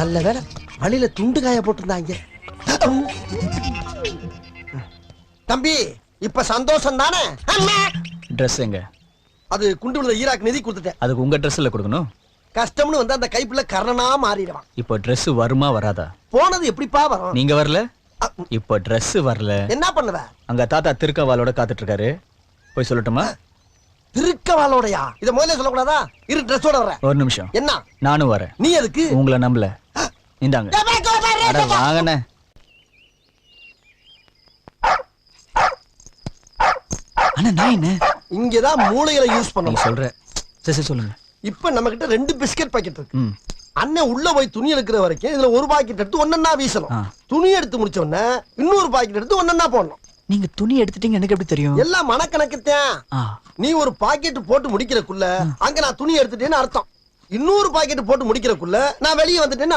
நல்ல வேளை வழியில துண்டு காய போட்டிருந்தாங்க. தம்பி இப்ப சந்தோஷம் தானே ட்ரெஸ் எங்க? அது குண்டு விழுந்த ஈராக்கு நிதி கொடுத்துட்டேன். அதுக்கு உங்க ட்ரெஸ்ல கொடுக்கணும்? கஷ்டம்னு வந்து அந்த கைப்புல கர்ணனா மாறிடுவான். இப்போ Dress வருமா வராதா? போனது எப்படிப்பா வரும்? நீங்க வரல? இப்போ Dress வரல. என்ன பண்ணுவ? அங்க தாத்தா திருக்கவாலோட காத்துட்டு இருக்காரு போய் சொல்லட்டுமா? திருக்கவாலோடையா? இத முதல்ல சொல்லக்கூடாதா? இரு ட்ரெஸ்ஸோட வர்றேன். ஒரு நிமிஷம். என்ன? நானும் வரேன். நீ எதுக்கு? உங்களை நம்பல. இந்தாங்க. அட வாங்கண்ணே. அண்ணா நான் என்ன? இங்கதான் மூளையில யூஸ் நீ பண்ணணும் சொல்ற. சரி சரி சொல்லுங்க. இப்ப நம்ம கிட்ட ரெண்டு பிஸ்கட் பாக்கெட் இருக்கு. அண்ணன் உள்ள போய் துணி எடுக்கிற வரைக்கும் இதுல ஒரு பாக்கெட் எடுத்து ஒன்னொன்னா வீசணும். துணி எடுத்து முடிச்ச உடனே இன்னொரு பாக்கெட் எடுத்து ஒன்னொன்னா போடணும். நீங்க துணி எடுத்துட்டீங்க எனக்கு எப்படி தெரியும்? எல்லாம் மனக்கணக்குத்தான். நீ ஒரு பாக்கெட் போட்டு முடிக்கிறக்குள்ள அங்க நான் துணி எடுத்துட்டேன்னு அர்த்தம். இன்னொரு பாக்கெட் போட்டு முடிக்கிறக்குள்ள நான் வெளியே வந்துட்டேன்னு